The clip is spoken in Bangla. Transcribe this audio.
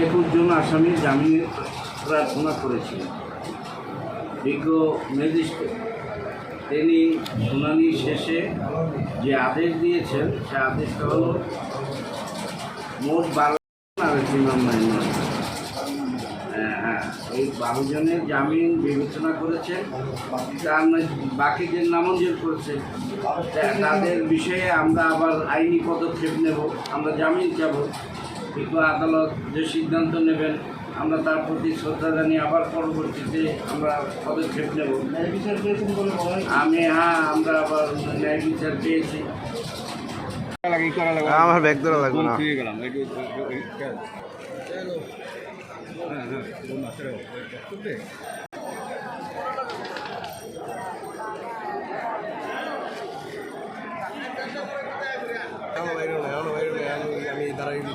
একুশ জন আসামি জামিনে প্রার্থনা করেছিলেন বিজ্ঞ ম্যাজিস্ট্রেট তিনি শুনানি শেষে যে আদেশ দিয়েছেন, সে আদেশটা হল মোট বারো আর তিন এই বারো জনের জামিন বিবেচনা করেছেন তার বাকিদের নামঞ্জুর করেছে তাদের বিষয়ে আমরা আবার আইনি পদক্ষেপ নেব আমরা জামিন চাব কিন্তু আদালত যে সিদ্ধান্ত নেবেন আমরা তার প্রতি শ্রদ্ধা জানিয়ে আবার পরবর্তীতে আমরা পদক্ষেপ নেব আমি হ্যাঁ আমরা আবার ন্যায় বিচার পেয়েছি আমার ব্যাগ ধরা লাগবে না दोन नाश्ता कुठे எவ்வளோ வயிறு எவ்வளோ வயிறு ஆமி தர இது